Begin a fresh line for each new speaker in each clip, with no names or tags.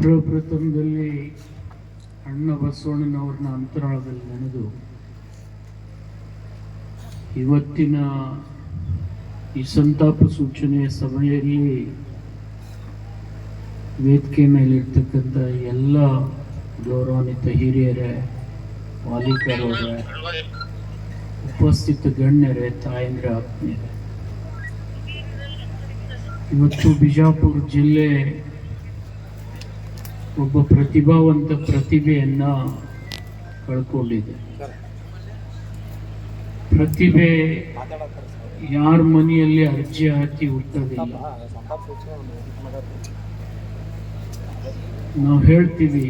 ಪ್ರಪ್ರಥಮದಲ್ಲಿ ಅಣ್ಣ ಬಸವಣ್ಣನವ್ರನ್ನ ಅಂತರಾಳದಲ್ಲಿ ನೆನೆದು ಇವತ್ತಿನ ಈ ಸಂತಾಪ ಸೂಚನೆಯ ಸಮಯದಲ್ಲಿ ವೇದಿಕೆ ಮೇಲಿರ್ತಕ್ಕಂಥ ಎಲ್ಲ ಗೌರವಾನ್ವಿತ ಹಿರಿಯರೇ ಮಾಲೀಕರವರೇ ಉಪಸ್ಥಿತ ಗಣ್ಯರೇ, ತಾಯಂದ್ರ ಆತ್ಮೀಯರೇ. ಇವತ್ತು ಬಿಜಾಪುರ ಜಿಲ್ಲೆ ಒಬ್ಬ ಪ್ರತಿಭಾವಂತ ಪ್ರತಿಭೆಯನ್ನ ಕಳ್ಕೊಂಡಿದೆ. ಪ್ರತಿಭೆ ಯಾರ ಮನೆಯಲ್ಲಿ ಅರ್ಜಿ ಹಾಕಿ ಹುಟ್ಟೋದಿಲ್ಲ. ನಾವು ಹೇಳ್ತೀವಿ,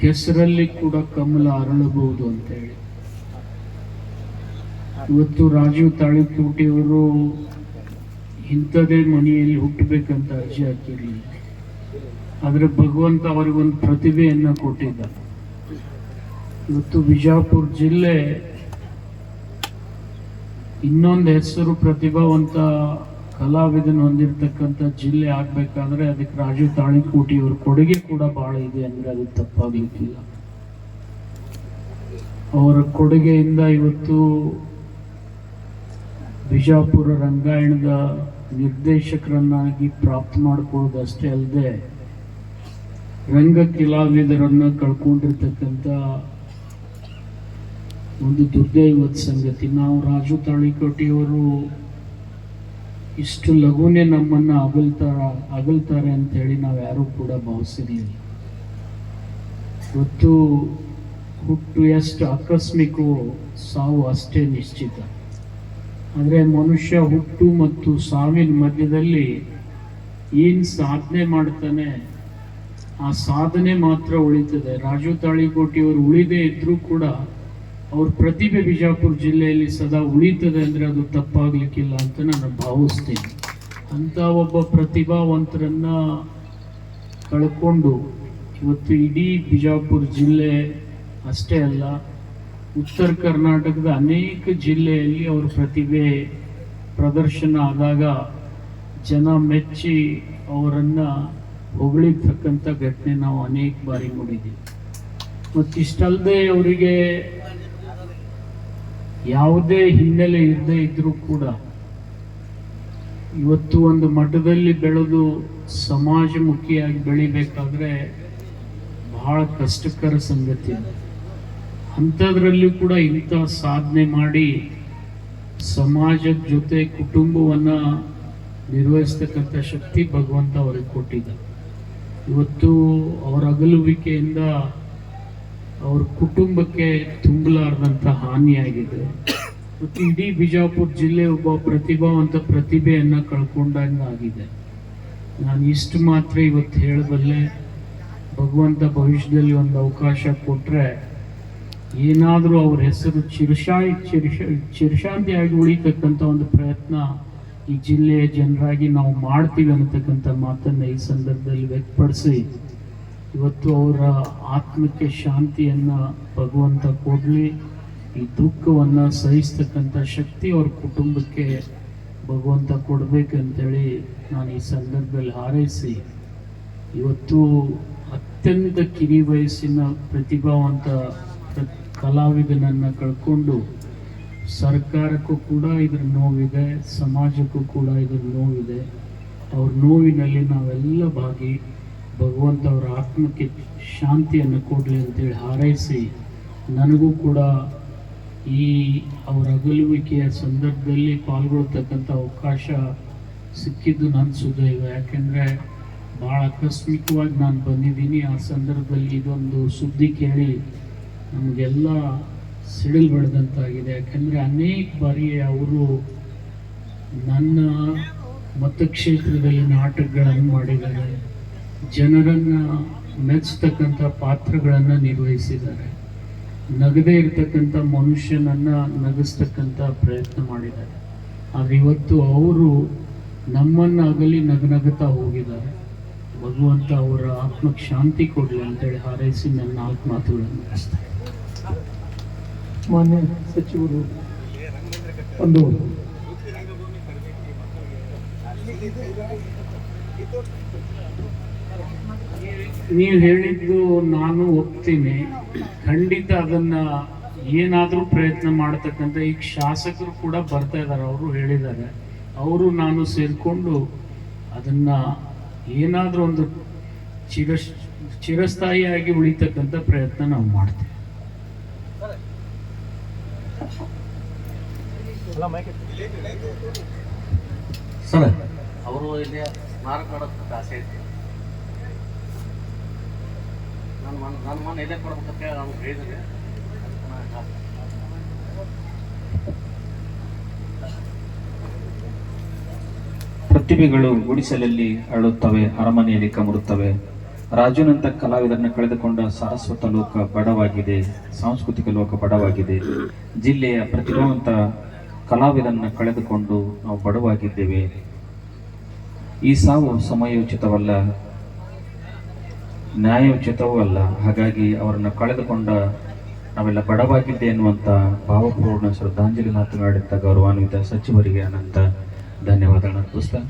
ಕೆಸರಲ್ಲಿ ಕೂಡ ಕಮಲ ಅರಳಬಹುದು ಅಂತ ಹೇಳಿ ಇವತ್ತು ರಾಜೀವ್ ತಾಳಿಕೋಟಿಯವರು ಇಂಥದೇ ಮನೆಯಲ್ಲಿ ಹುಟ್ಟಬೇಕಂತ ಅರ್ಜಿ ಹಾಕಿರ್ಲಿಲ್ಲ ಆದ್ರೆ ಭಗವಂತ ಅವರಿಗೊಂದು ಪ್ರತಿಭೆಯನ್ನ ಕೊಟ್ಟಿದ್ದ. ಇವತ್ತು ಬಿಜಾಪುರ ಜಿಲ್ಲೆ ಇನ್ನೊಂದು ಹೆಸರು ಪ್ರತಿಭಾವಂತ ಕಲಾವಿದನ ಹೊಂದಿರತಕ್ಕಂಥ ಜಿಲ್ಲೆ ಆಗ್ಬೇಕಾದ್ರೆ ಅದಕ್ಕೆ ರಾಜೀವ್ ತಾಳಿಕೋಟಿ ಅವ್ರ ಕೊಡುಗೆ ಕೂಡ ಬಹಳ ಇದೆ ಅಂದ್ರೆ ಅದು ತಪ್ಪಾಗ್ಲಿಕ್ಕಿಲ್ಲ. ಅವರ ಕೊಡುಗೆಯಿಂದ ಇವತ್ತು ಬಿಜಾಪುರ ರಂಗಾಯಣದ ನಿರ್ದೇಶಕರನ್ನಾಗಿ ಪ್ರಾಪ್ತ ಮಾಡ್ಕೊಳ್ಳೋದು ಅಷ್ಟೇ ಅಲ್ಲದೆ ರಂಗ ಕಲಾವಿದರನ್ನು ಕಳ್ಕೊಂಡಿರ್ತಕ್ಕಂಥ ಒಂದು ದುರ್ದೈವದ ಸಂಗತಿ. ನಾವು ರಾಜು ತಾಳಿಕೋಟಿಯವರು ಇಷ್ಟು ಲಘುನೆ ನಮ್ಮನ್ನ ಅಗಲ್ತಾರ, ಅಗಲ್ತಾರೆ ಅಂತ ಹೇಳಿ ನಾವು ಯಾರೂ ಕೂಡ ಭಾವಿಸಿರಲಿಲ್ಲ. ಇವತ್ತು ಹುಟ್ಟು ಎಷ್ಟು ಆಕಸ್ಮಿಕವೋ ಸಾವು ಅಷ್ಟೇ ನಿಶ್ಚಿತ. ಆದರೆ ಮನುಷ್ಯ ಹುಟ್ಟು ಮತ್ತು ಸಾವಿನ ಮಧ್ಯದಲ್ಲಿ ಏನು ಸಾಧನೆ ಮಾಡ್ತಾನೆ, ಆ ಸಾಧನೆ ಮಾತ್ರ ಉಳಿತದೆ. ರಾಜು ತಾಳಿಕೋಟಿಯವರು ಉಳಿದೇ ಇದ್ದರೂ ಕೂಡ ಅವ್ರ ಪ್ರತಿಭೆ ಬಿಜಾಪುರ ಜಿಲ್ಲೆಯಲ್ಲಿ ಸದಾ ಉಳಿತದೆ ಅಂದರೆ ಅದು ತಪ್ಪಾಗಲಿಕ್ಕಿಲ್ಲ ಅಂತ ನಾನು ಭಾವಿಸ್ತೀನಿ. ಅಂಥ ಒಬ್ಬ ಪ್ರತಿಭಾವಂತರನ್ನು ಕಳ್ಕೊಂಡು ಇವತ್ತು ಇಡೀ ಬಿಜಾಪುರ ಜಿಲ್ಲೆ ಅಷ್ಟೇ ಅಲ್ಲ ಉತ್ತರ ಕರ್ನಾಟಕದ ಅನೇಕ ಜಿಲ್ಲೆಯಲ್ಲಿ ಅವರ ಪ್ರತಿಭೆ ಪ್ರದರ್ಶನ ಆದಾಗ ಜನ ಮೆಚ್ಚಿ ಅವರನ್ನ ಹೊಗಳಿರ್ತಕ್ಕಂಥ ಘಟನೆ ನಾವು ಅನೇಕ ಬಾರಿ ನೋಡಿದ್ದೀವಿ. ಮತ್ತಿಷ್ಟಲ್ಲದೆ ಅವರಿಗೆ ಯಾವುದೇ ಹಿನ್ನೆಲೆ ಇಲ್ಲದೆ ಇದ್ರೂ ಕೂಡ ಇವತ್ತು ಒಂದು ಮಠದಲ್ಲಿ ಬೆಳೆದು ಸಮಾಜಮುಖಿಯಾಗಿ ಬೆಳಿಬೇಕಾದ್ರೆ ಬಹಳ ಕಷ್ಟಕರ ಸಂಗತಿ ಅಂಥದ್ರಲ್ಲೂ ಕೂಡ ಇಂಥ ಸಾಧನೆ ಮಾಡಿ ಸಮಾಜದ ಜೊತೆ ಕುಟುಂಬವನ್ನು ನಿರ್ವಹಿಸ್ತಕ್ಕಂಥ ಶಕ್ತಿ ಭಗವಂತ ಅವರಿಗೆ ಕೊಟ್ಟಿದ್ದ. ಇವತ್ತು ಅವರ ಅಗಲುವಿಕೆಯಿಂದ ಅವ್ರ ಕುಟುಂಬಕ್ಕೆ ತುಂಬಲಾರ್ದಂಥ ಹಾನಿಯಾಗಿದೆ ಮತ್ತು ಇಡೀ ಬಿಜಾಪುರ ಜಿಲ್ಲೆ ಒಬ್ಬ ಪ್ರತಿಭಾವಂತ ಪ್ರತಿಭೆಯನ್ನು ಕಳ್ಕೊಂಡಂಗಾಗಿದೆ ನಾನು ಇಷ್ಟು ಮಾತ್ರ ಇವತ್ತು ಹೇಳಬಲ್ಲೆ, ಭಗವಂತ ಭವಿಷ್ಯದಲ್ಲಿ ಒಂದು ಅವಕಾಶ ಕೊಟ್ಟರೆ ಏನಾದರೂ ಅವ್ರ ಹೆಸರು ಚಿರುಶಾಯಿ, ಚಿರುಶ ಚಿರುಶಾಂತಿಯಾಗಿ ಉಳಿತಕ್ಕಂಥ ಒಂದು ಪ್ರಯತ್ನ ಈ ಜಿಲ್ಲೆಯ ಜನರಾಗಿ ನಾವು ಮಾಡ್ತೀವಿ ಅನ್ನತಕ್ಕಂಥ ಮಾತನ್ನು ಈ ಸಂದರ್ಭದಲ್ಲಿ ವ್ಯಕ್ತಪಡಿಸಿ, ಇವತ್ತು ಅವರ ಆತ್ಮಕ್ಕೆ ಶಾಂತಿಯನ್ನು ಭಗವಂತ ಕೊಡಲಿ, ಈ ದುಃಖವನ್ನು ಸಹಿಸ್ತಕ್ಕಂಥ ಶಕ್ತಿ ಅವ್ರ ಕುಟುಂಬಕ್ಕೆ ಭಗವಂತ ಕೊಡಬೇಕಂತೇಳಿ ನಾನು ಈ ಸಂದರ್ಭದಲ್ಲಿ ಹಾರೈಸಿ, ಇವತ್ತು ಅತ್ಯಂತ ಕಿರಿ ವಯಸ್ಸಿನ ಪ್ರತಿಭಾವಂತ ಪ್ರ- ಕಲಾವಿದನನ್ನ ಕಳ್ಕೊಂಡು ಸರ್ಕಾರಕ್ಕೂ ಕೂಡ ಇದ್ರ ನೋವಿದೆ, ಸಮಾಜಕ್ಕೂ ಕೂಡ ಇದ್ರ ನೋವಿದೆ. ಅವ್ರ ನೋವಿನಲ್ಲಿ ನಾವೆಲ್ಲ ಭಾಗಿ ಭಗವಂತ ಅವರ ಆತ್ಮಕ್ಕೆ ಶಾಂತಿಯನ್ನು ಕೊಡಲಿ ಅಂತೇಳಿ ಹಾರೈಸಿ ನನಗೂ ಕೂಡ ಈ ಅವರ ಅಗಲುವಿಕೆಯ ಸಂದರ್ಭದಲ್ಲಿ ಪಾಲ್ಗೊಳ್ತಕ್ಕಂಥ ಅವಕಾಶ ಸಿಕ್ಕಿದ್ದು ನನ್ನ ಸುದೈವ. ಯಾಕೆಂದರೆ ಭಾಳ ಆಕಸ್ಮಿಕವಾಗಿ ನಾನು ಬಂದಿದ್ದೀನಿ. ಆ ಸಂದರ್ಭದಲ್ಲಿ ಇದೊಂದು ಸುದ್ದಿ ಕೇಳಿ ನಮಗೆಲ್ಲ ಸಿಡಿಲು ಬಡ್ದಂತಾಗಿದೆ. ಯಾಕೆಂದರೆ ಅನೇಕ ಬಾರಿ ಅವರು ನನ್ನ ಮತಕ್ಷೇತ್ರದಲ್ಲಿ ನಾಟಕಗಳನ್ನು ಮಾಡಿದ್ದಾರೆ. ಜನರನ್ನು ಮೆಚ್ಚತಕ್ಕಂಥ ಪಾತ್ರಗಳನ್ನು ನಿರ್ವಹಿಸಿದ್ದಾರೆ. ನಗದೇ ಇರತಕ್ಕಂಥ ಮನುಷ್ಯನನ್ನ ನಗಿಸ್ತಕ್ಕಂಥ ಪ್ರಯತ್ನ ಮಾಡಿದ್ದಾರೆ. ಆದರೆ ಇವತ್ತು ಅವರು ನಮ್ಮನ್ನಾಗಲಿ ನಗನಗುತ್ತಾ ಹೋಗಿದ್ದಾರೆ. ಭಗವಂತ ಅವರ ಆತ್ಮಕ್ಕೆ ಶಾಂತಿ ಕೊಡಲಿ ಅಂತೇಳಿ ಹಾರೈಸಿ ನನ್ನ ನಾಲ್ಕು ಮಾತುಗಳನ್ನು ಮುಗಿಸ್ತಾರೆ
ಮಾನ್ಯ ಸಚಿವರು ಒಂದು
ನೀವು ಹೇಳಿದ್ದು ನಾನು ಒಪ್ತೀನಿ. ಖಂಡಿತ ಅದನ್ನ ಏನಾದರೂ ಪ್ರಯತ್ನ ಮಾಡತಕ್ಕಂಥ ಈಗ ಶಾಸಕರು ಕೂಡ ಬರ್ತಾ ಇದ್ದಾರೆ ಅವರು ಹೇಳಿದ್ದಾರೆ. ಅವರು ನಾನು ಸೇರಿಕೊಂಡು ಅದನ್ನ ಏನಾದರೂ ಒಂದು ಚಿರ ಚಿರಸ್ಥಾಯಿಯಾಗಿ ಉಳಿತಕ್ಕಂಥ ಪ್ರಯತ್ನ ನಾವು ಮಾಡ್ತೇವೆ.
ಸರ್.
ಅವರು ಇಲ್ಲಿ ಸ್ನಾನ ಮಾಡೋದಕ್ಕೆ ಆಸೆ ಐತಿ. ನನ್ನ ಮನ ನನ್ನ ಮನ ಇಲ್ಲೇ ಕೊಡ್ಬೇಕಂತ ಹೇಳಿ ಅವ್ನು ಹೇಳಿದ್ರೆ
ಪ್ರತಿಭೆಗಳು ಗುಡಿಸಲಲ್ಲಿ ಅರಳುತ್ತವೆ ಅರಮನೆಯಲ್ಲಿ ಕಮರುತ್ತವೆ. ರಾಜುನಂತ ಕಲಾವಿದರನ್ನ ಕಳೆದುಕೊಂಡ ಸಾರಸ್ವತ ಲೋಕ ಬಡವಾಗಿದೆ, ಸಾಂಸ್ಕೃತಿಕ ಲೋಕ ಬಡವಾಗಿದೆ. ಜಿಲ್ಲೆಯ ಪ್ರತಿಭಾವಂತ ಕಲಾವಿದರನ್ನು ಕಳೆದುಕೊಂಡು ನಾವು ಬಡವಾಗಿದ್ದೇವೆ. ಈ ಸಾವು ಸಮಯೋಚಿತವಲ್ಲ, ನ್ಯಾಯೋಚಿತವೂ ಅಲ್ಲ. ಹಾಗಾಗಿ ಅವರನ್ನು ಕಳೆದುಕೊಂಡ ನಾವೆಲ್ಲ ಬಡವಾಗಿದ್ದೆ ಎನ್ನುವಂತ ಭಾವಪೂರ್ಣ ಶ್ರದ್ಧಾಂಜಲಿ ಮಾತನಾಡಿದ್ದ ಗೌರವಾನ್ವಿತ ಸಚಿವರಿಗೆ ಅನಂತ ಧನ್ಯವಾದಗಳನ್ನು ಅರ್ಪಿಸ್ತಾ